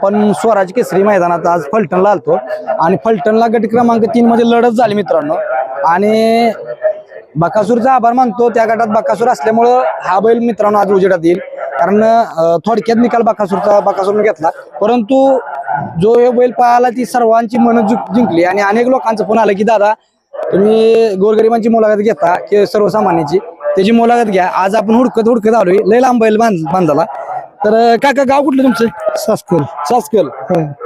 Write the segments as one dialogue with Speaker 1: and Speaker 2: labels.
Speaker 1: आपण स्वराज केसरी मैदानात आज फलटणला आलतो. आणि फलटणला गट क्रमांक तीन मध्ये लढत झाली मित्रांनो. आणि बकासूरचा आभार मानतो. त्या गटात बकासूर असल्यामुळं हा बैल मित्रांनो आज उजेडात येईल. कारण थोडक्यात निकाल बकासूरचा बकासूरने घेतला. परंतु जो हे बैल पाहिला ती सर्वांची मन जिंकली. आणि अनेक लोकांचं फोन आलं की दादा तुम्ही गोरगरिबांची मुलाखत घेता की सर्वसामान्याची. त्याची मुलाखत घ्या. आज आपण हुडकत हुडकत आलोय. लय लांब बैल बांध बांधाला. तर अं, काका गाव कुठलं तुमचं?
Speaker 2: सासकल
Speaker 1: सासकल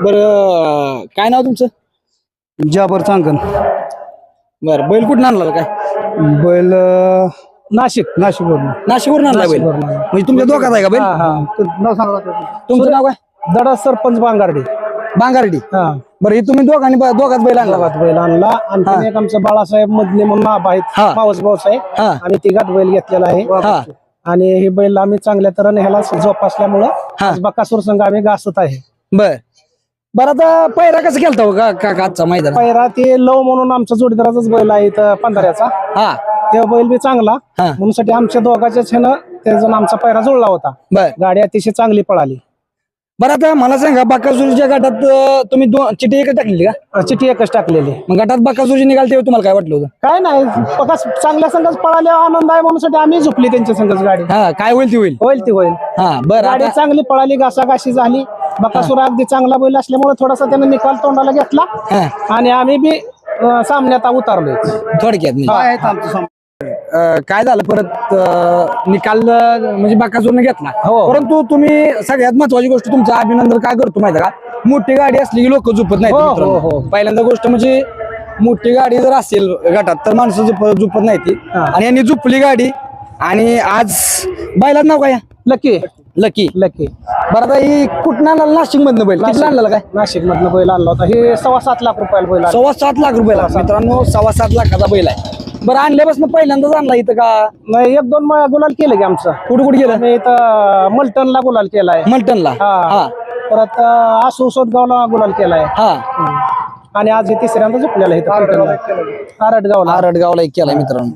Speaker 1: बरं काय नाव तुमचं?
Speaker 2: जाबर चांगण
Speaker 1: बरं बैल कुठून आणला काय?
Speaker 2: बैल अं, नाशिक. नाशिक वरून
Speaker 1: नाशिकवरून आणला बैल?
Speaker 2: नाशिकवरून.
Speaker 1: म्हणजे तुमच्या दोघात आहे का बैल? तुमचं नाव काय?
Speaker 2: दडा सरपंच बांगारडे.
Speaker 1: बांगारडी.
Speaker 2: हा.
Speaker 1: बरं हे तुम्ही दोघांनी दोघात बैल आणला
Speaker 2: गावात बैल आणला. आणखी एक आमचं बाळासाहेब मधले म्हणून नाव आहेत.
Speaker 1: हा.
Speaker 2: मावस भाऊसाहेब
Speaker 1: हा.
Speaker 2: आम्ही तिघात बैल घेतलेला आहे.
Speaker 1: हा.
Speaker 2: आणि हे बैल आम्ही चांगल्या तऱ्हेने ह्याला जोपासल्यामुळं
Speaker 1: हा.
Speaker 2: आज बकासूर संघ आम्ही घासत आहे.
Speaker 1: बर. बरं आता पैरा कसं केलता हो का का का आजचा मैदान?
Speaker 2: पहिरा ते लव म्हणून आमचा जोडीदाराचाच बैल आहे इथं पंधराचा
Speaker 1: हा.
Speaker 2: ते बैल बी चांगला.
Speaker 1: हा.
Speaker 2: म्हणून साठी आमच्या दोघाच्याच ह्यानं त्याचा आमचा पैरा जुळला होता.
Speaker 1: बर.
Speaker 2: गाडी अतिशय चांगली पळाली.
Speaker 1: बरं आता मला सांगा बाकासूरच्या गटात अं, तुम्ही दोन चिठी एकच टाकली का?
Speaker 2: चिठी एकच टाकलेली.
Speaker 1: मग गटात बाकासूरची निघाल तेव्हा तुम्हाला काय वाटलं होतं?
Speaker 2: काय नाही बघा चांगल्या संघच पळाले आनंद आहे म्हणून साठी आम्ही झोपली त्यांच्या संघच गाडी.
Speaker 1: हा काय होईल ती होईल?
Speaker 2: होईल ती होईल.
Speaker 1: हा बरं
Speaker 2: गाडी
Speaker 1: आता
Speaker 2: चांगली पळाली घासाघाशी झाली. बकासूर अगदी चांगला बैल असल्यामुळे थोडासा त्याने निकाल तोंडाला घेतला.
Speaker 1: हा.
Speaker 2: आणि आम्ही बी अं, सामन्यात उतरलोय.
Speaker 1: थोडक्यात म्हणजे. अं, काय झालं परत अं, निकाल अं, म्हणजे बाकासूरने घेतला.
Speaker 2: हो.
Speaker 1: परंतु तुम्ही सगळ्यात महत्वाची गोष्ट तुमचं अभिनंदन काय करतो माहिती का? मोठी गाडी असली की लोक झुपत नाही
Speaker 2: हो, हो, हो.
Speaker 1: पहिल्यांदा गोष्ट म्हणजे मोठी गाडी जर असेल गटात तर माणसं झुप झुपत नाही ती
Speaker 2: हा.
Speaker 1: आणि यांनी झुपली गाडी आणि आज बैलाच नाव काय
Speaker 2: लकी.
Speaker 1: लकी.
Speaker 2: लकी.
Speaker 1: बरं आता ही कुठं आणला? नाशिक मधनं बैल किती आणला काय?
Speaker 2: नाशिक मधनं बैल आणला होता. हे सव्वा सात लाख रुपयाला बैल आणला.
Speaker 1: सव्वा सात लाख रुपयाला. मित्रांनो सव्वा सात लाखाचा बैल आहे. बरं आणल्यापासून पहिल्यांदाच आणला इथं का?
Speaker 2: नाही एक दोन वेळा गुलाल केलं की आमचं.
Speaker 1: कुठं कुठे गेलं?
Speaker 2: आम्ही इथं मलटणला गुलाल केलाय.
Speaker 1: मल्टनला
Speaker 2: हा.
Speaker 1: हा.
Speaker 2: परत आसू सोदगावला गुलाल केलाय.
Speaker 1: हा.
Speaker 2: आणि आज हे तिसऱ्यांदा झोपलेला इथं फलटणला. आरडगावला.
Speaker 1: आरडगावला एक केलाय मित्रांनो.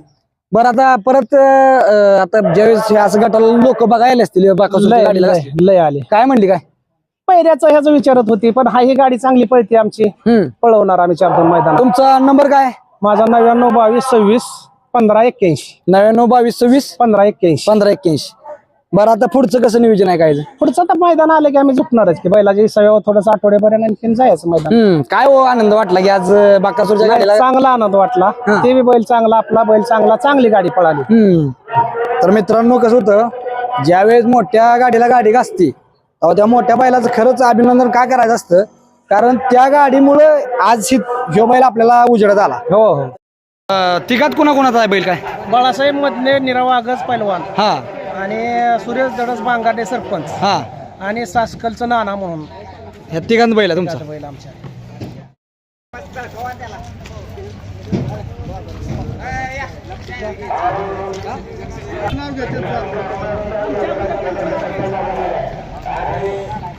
Speaker 1: बरं आता परत अं, आता ज्यावेळेस हे असं गटाला लोक बघायला असतील बाकासूरच्या
Speaker 2: लय
Speaker 1: गाडीला
Speaker 2: लय
Speaker 1: असतील.
Speaker 2: लय आले.
Speaker 1: काय म्हणली काय?
Speaker 2: पहिल्याचं ह्याचं विचारत होती पण हा ही गाडी चांगली पळते आमची.
Speaker 1: हम्म.
Speaker 2: पळवणार आम्ही चार दोन मैदान
Speaker 1: तुमचा नंबर काय?
Speaker 2: माझा नव्याण्णव बावीस सव्वीस पंधरा एक्क्याऐंशी.
Speaker 1: नव्याण्णव बावीस सव्वीस
Speaker 2: पंधरा एक्क्याऐंशी.
Speaker 1: पंधरा एक्क्याऐंशी. बरं आता पुढचं कसं नियोजन आहे काय
Speaker 2: पुढचं तर मैदान आलं की आम्ही झुकणारच की बैलाच्या सगळ्यावर थोडंसं आठवड्यापर्यंत आणखीन जायचं मैदान.
Speaker 1: हम्म काय हो आनंद वाटला की आज बाकासूरच्या गाडीला?
Speaker 2: चांगला आनंद वाटला. ते बी बैल चांगला आपला बैल चांगला चांगली गाडी पळाली.
Speaker 1: हम्म. तर मित्रांनो कसं होतं ज्यावेळेस मोठ्या गाडीला गाडी घासती तेव्हा त्या मोठ्या बैलाचं खरंच अभिनंदन का करायचं असतं? कारण त्या गाडीमुळे आज ही- ह्यो बैल आपल्याला उजेडत आला.
Speaker 2: हो हो.
Speaker 1: तिघात कोणा कोणाचा आहे बैल काय?
Speaker 2: बाळासाहेब मधले निरावा आगज पैलवान.
Speaker 1: हा.
Speaker 2: आणि सुरेश दडस बांगाटे सरपंच.
Speaker 1: हा.
Speaker 2: आणि सासकलचं नाना म्हणून.
Speaker 1: ह्या तिघांत बैल आहे तुमचा.
Speaker 2: बैल आमच्या